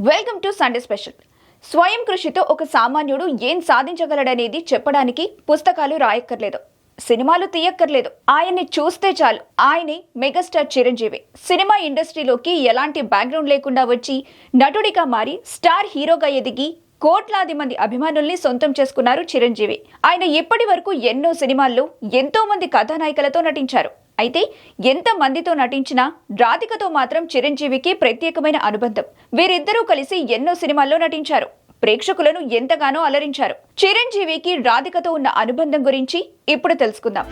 Welcome to Sunday special స్వయం కృషితో ఒక సామాన్యుడు ఏం సాధించగలడనేది చెప్పడానికి పుస్తకాలు రాయక్కర్లేదు. సినిమాలు తీయక్కర్లేదు. ఆయన్ని చూస్తే చాలు. ఆయనే మెగాస్టార్ చిరంజీవి. సినిమా ఇండస్ట్రీలోకి ఎలాంటి బ్యాక్గ్రౌండ్ లేకుండా వచ్చి నటుడిగా మారి స్టార్ హీరోగా ఎదిగి కోట్లాది మంది అభిమానుల్ని సొంతం చేసుకున్నారు చిరంజీవి. ఆయన ఇప్పటి వరకు ఎన్నో సినిమాల్లో ఎంతో మంది కథానాయికలతో నటించారు. అయితే ఎంత మందితో నటించినా రాధికతో మాత్రం చిరంజీవికి ప్రత్యేకమైన అనుబంధం. వీరిద్దరూ కలిసి ఎన్నో సినిమాల్లో నటించారు. ప్రేక్షకులను ఎంతగానో అలరించారు. చిరంజీవికి రాధికతో ఉన్న అనుబంధం గురించి ఇప్పుడు తెలుసుకుందాం.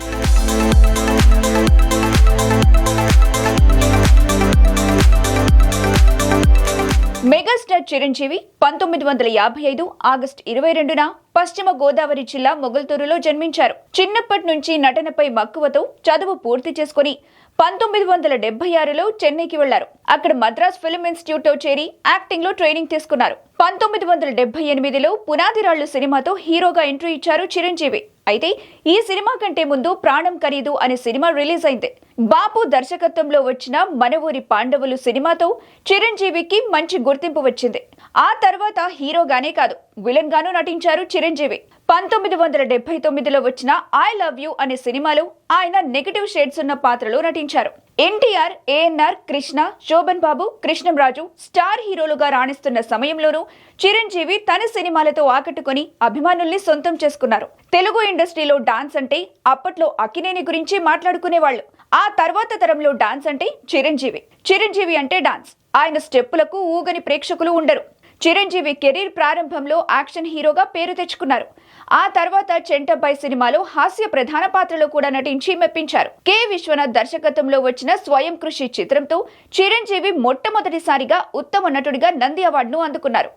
చిరంజీవి పంతొమ్మిది వందల యాభై ఐదు ఆగస్టు ఇరవై రెండున పశ్చిమ గోదావరి జిల్లా మొగల్తూరులో జన్మించారు. చిన్నప్పటి నుంచి నటనపై మక్కువతో చదువు పూర్తి చేసుకుని పంతొమ్మిది వందల డెబ్బై ఆరులో చెన్నైకి వెళ్ళారు. అక్కడ మద్రాస్ ఫిల్మ్ ఇన్స్టిట్యూట్లో చేరి యాక్టింగ్లో ట్రైనింగ్ తీసుకున్నారు. పంతొమ్మిది వందల డెబ్బై ఎనిమిదిలో పునాదిరాళ్ళు సినిమాతో హీరోగా ఎంట్రీ ఇచ్చారు చిరంజీవి. అయితే ఈ సినిమా కంటే ముందు ప్రాణం ఖరీదు అనే సినిమా రిలీజ్ అయింది. బాపు దర్శకత్వంలో వచ్చిన మనవూరి పాండవులు సినిమాతో చిరంజీవికి మంచి గుర్తింపు వచ్చింది. ఆ తర్వాత హీరోగానే కాదు విలన్ గాను నటించారు చిరంజీవి. పంతొమ్మిది వందల డెబ్బై తొమ్మిదిలో వచ్చిన ఐ లవ్ యూ అనే సినిమాలో ఆయన నెగటివ్ షేడ్స్ ఉన్న పాత్రలో నటించారు. ఎన్టీఆర్ ఏఎన్ఆర్ కృష్ణ శోభన్ బాబు కృష్ణంరాజు స్టార్ హీరోలుగా రాణిస్తున్న సమయంలోనూ చిరంజీవి తన సినిమాలతో ఆకట్టుకుని అభిమానుల్ని సొంతం చేసుకున్నారు. తెలుగు ఇండస్ట్రీలో డాన్స్ అంటే అప్పట్లో అక్కినేని గురించి మాట్లాడుకునేవాళ్ళు. ఆ తర్వాత తరంలో డాన్స్ అంటే చిరంజీవి. చిరంజీవి అంటే డాన్స్. ఆయన స్టెప్పులకు ఊగని ప్రేక్షకులు ఉండరు. చిరంజీవి కెరీర్ ప్రారంభంలో యాక్షన్ హీరోగా పేరు తెచ్చుకున్నారు. ఆ తర్వాత చెంటబ్బాయ్ సినిమాలో హాస్య ప్రధాన పాత్రలో కూడా నటించి మెప్పించారు. కె. విశ్వనాథ్ దర్శకత్వంలో వచ్చిన స్వయం కృషి చిత్రంతో చిరంజీవి మొట్టమొదటిసారిగా ఉత్తమ నటుడిగా నంది అవార్డును అందుకున్నారు.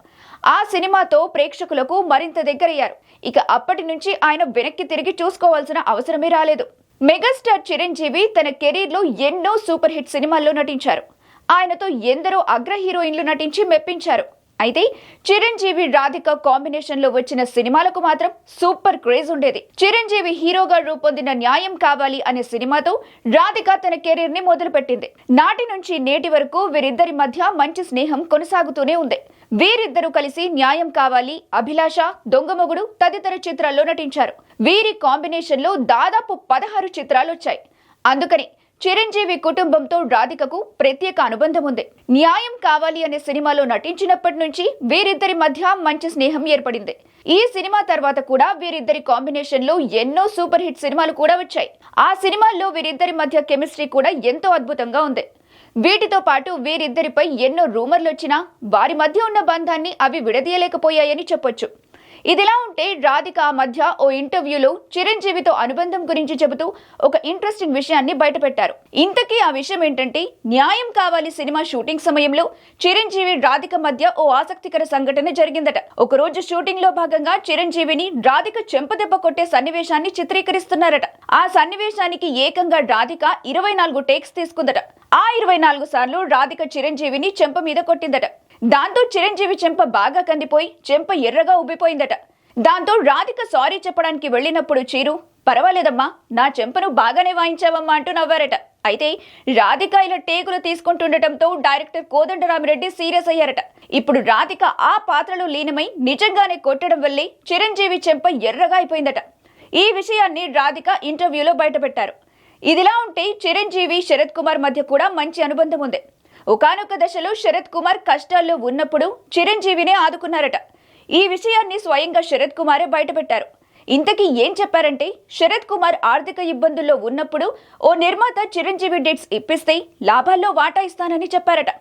ఆ సినిమాతో ప్రేక్షకులకు మరింత దగ్గరయ్యారు. ఇక అప్పటి నుంచి ఆయన వెనక్కి తిరిగి చూసుకోవాల్సిన అవసరమే రాలేదు. మెగాస్టార్ చిరంజీవి తన కెరీర్లో ఎన్నో సూపర్ హిట్ సినిమాల్లో నటించారు. ఆయనతో ఎందరో అగ్ర హీరోయిన్లు నటించి మెప్పించారు. అయితే చిరంజీవి రాధిక కాంబినేషన్లో వచ్చిన సినిమాలకు మాత్రం సూపర్ క్రేజ్ ఉండేది. చిరంజీవి హీరోగా రూపొందిన న్యాయం కావాలి అనే సినిమాతో రాధిక తన కెరీర్ని మొదలుపెట్టింది. నాటి నుంచి నేటి వరకు వీరిద్దరి మధ్య మంచి స్నేహం కొనసాగుతూనే ఉంది. వీరిద్దరూ కలిసి న్యాయం కావాలి అభిలాష దొంగమొగుడు తదితర చిత్రాల్లో నటించారు. వీరి కాంబినేషన్లో దాదాపు పదహారు చిత్రాలు వచ్చాయి అందుకని చిరంజీవి కుటుంబంతో రాధికకు ప్రత్యేక అనుబంధం ఉంది. న్యాయం కావాలి అనే సినిమాలో నటించినప్పటి నుంచి వీరిద్దరి మధ్య మంచి స్నేహం ఏర్పడింది. ఈ సినిమా తర్వాత కూడా వీరిద్దరి కాంబినేషన్లో ఎన్నో సూపర్ హిట్ సినిమాలు కూడా వచ్చాయి. ఆ సినిమాల్లో వీరిద్దరి మధ్య కెమిస్ట్రీ కూడా ఎంతో అద్భుతంగా ఉంది. వీటితో పాటు వీరిద్దరిపై ఎన్నో రూమర్లు వచ్చినా వారి మధ్య ఉన్న బంధాన్ని అవి విడదీయలేకపోయాయని చెప్పొచ్చు. ఇదిలా ఉంటే రాధిక మధ్య ఓ ఇంటర్వ్యూలో చిరంజీవితో అనుబంధం గురించి చెబుతూ ఒక ఇంట్రెస్టింగ్ విషయాన్ని బయటపెట్టారు. ఇంతకీ ఆ విషయం ఏంటంటే న్యాయం కావాలి సినిమా షూటింగ్ సమయంలో చిరంజీవి రాధిక మధ్య ఓ ఆసక్తికర సంఘటన జరిగిందట. ఒకరోజు షూటింగ్లో భాగంగా చిరంజీవిని రాధిక చెంపదెబ్బ కొట్టే సన్నివేశాన్ని చిత్రీకరిస్తున్నారట. ఆ సన్నివేశానికి ఏకంగా రాధిక ఇరవై నాలుగు టేక్స్ తీసుకుందట. ఆ ఇరవై నాలుగు సార్లు రాధిక చిరంజీవిని చెంప మీద కొట్టిందట. దాంతో చిరంజీవి చెంప బాగా కందిపోయి చెంప ఎర్రగా ఉబ్బిపోయిందట. దాంతో రాధిక సారీ చెప్పడానికి వెళ్ళినప్పుడు చీరు పర్వాలేదమ్మా నా చెంపను బాగానే వాయించావమ్మా అంటూ నవ్వారట. అయితే రాధిక ఇలా టేకులు తీసుకుంటుండటంతో డైరెక్టర్ కోదండరామిరెడ్డి సీరియస్ అయ్యారట. ఇప్పుడు రాధిక ఆ పాత్రలో లీనమై నిజంగానే కొట్టడం వల్లే చిరంజీవి చెంప ఎర్రగా అయిపోయిందట. ఈ విషయాన్ని రాధిక ఇంటర్వ్యూలో బయటపెట్టారు. ఇదిలా ఉంటే చిరంజీవి శరత్ కుమార్ మధ్య కూడా మంచి అనుబంధం ఉంది. ఒకానొక దశలో శరత్ కుమార్ కష్టాల్లో ఉన్నప్పుడు చిరంజీవినే ఆదుకున్నారట. ఈ విషయాన్ని స్వయంగా శరత్ కుమారే బయటపెట్టారు. ఇంతకీ ఏం చెప్పారంటే శరత్ కుమార్ ఆర్థిక ఇబ్బందుల్లో ఉన్నప్పుడు ఓ నిర్మాత చిరంజీవి డేట్స్ ఇప్పిస్తే లాభాల్లో వాటా ఇస్తానని చెప్పారట.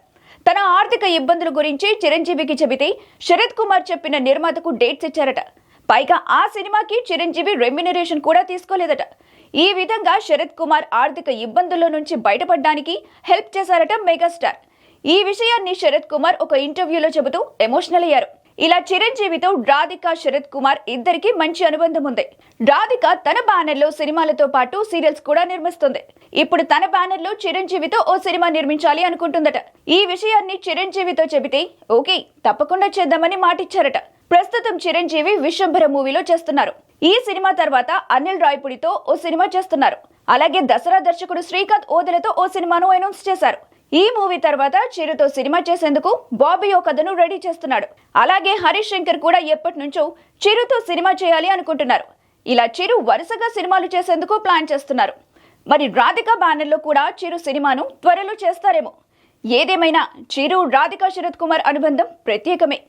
తన ఆర్థిక ఇబ్బందుల గురించి చిరంజీవికి చెబితే శరత్ కుమార్ చెప్పిన నిర్మాతకు డేట్స్ ఇచ్చారట. పైగా ఆ సినిమాకి చిరంజీవి రెమ్యునరేషన్ కూడా తీసుకోలేదట. ఈ విధంగా శరత్ కుమార్ ఆర్థిక ఇబ్బందుల నుంచి బయటపడడానికి హెల్ప్ చేశారట మెగాస్టార్. ఈ విషయాన్ని శరత్ కుమార్ ఒక ఇంటర్వ్యూలో చెబుతూ ఎమోషనల్ అయ్యారు. ఇలా చిరంజీవితో రాధిక శరత్ కుమార్ ఇద్దరికి మంచి అనుబంధం ఉంది. రాధిక తన బ్యానర్లో సినిమాలతో పాటు సీరియల్స్ కూడా నిర్మిస్తుంది. ఇప్పుడు తన బ్యానర్లో చిరంజీవితో ఓ సినిమా నిర్మించాలి అనుకుంటుందట. ఈ విషయాన్ని చిరంజీవితో చెబితే ఓకే తప్పకుండా చేద్దామని మాటిచ్చారట. ప్రస్తుతం చిరంజీవి విశ్వంభర మూవీలో చేస్తున్నారు. ఈ సినిమా తర్వాత అనిల్ రాయ్పుడితో ఓ సినిమా చేస్తున్నారు. అలాగే దసరా దర్శకుడు శ్రీకాంత్ ఓదెలతో ఓ సినిమాను అనౌన్స్ చేశారు. ఈ మూవీ తర్వాత చిరుతో సినిమా చేసేందుకు బాబీ ఓ కథను రెడీ చేస్తున్నాడు. అలాగే హరీష్ శంకర్ కూడా ఎప్పటి నుంచో చిరుతో సినిమా చేయాలి అనుకుంటున్నారు. ఇలా చిరు వరుసగా సినిమాలు చేసేందుకు ప్లాన్ చేస్తున్నారు. మరి రాధిక బ్యానర్లో కూడా చిరు సినిమాను త్వరలో చేస్తారేమో. ఏదేమైనా చిరు రాధిక శరత్ కుమార్ అనుబంధం ప్రత్యేకమే.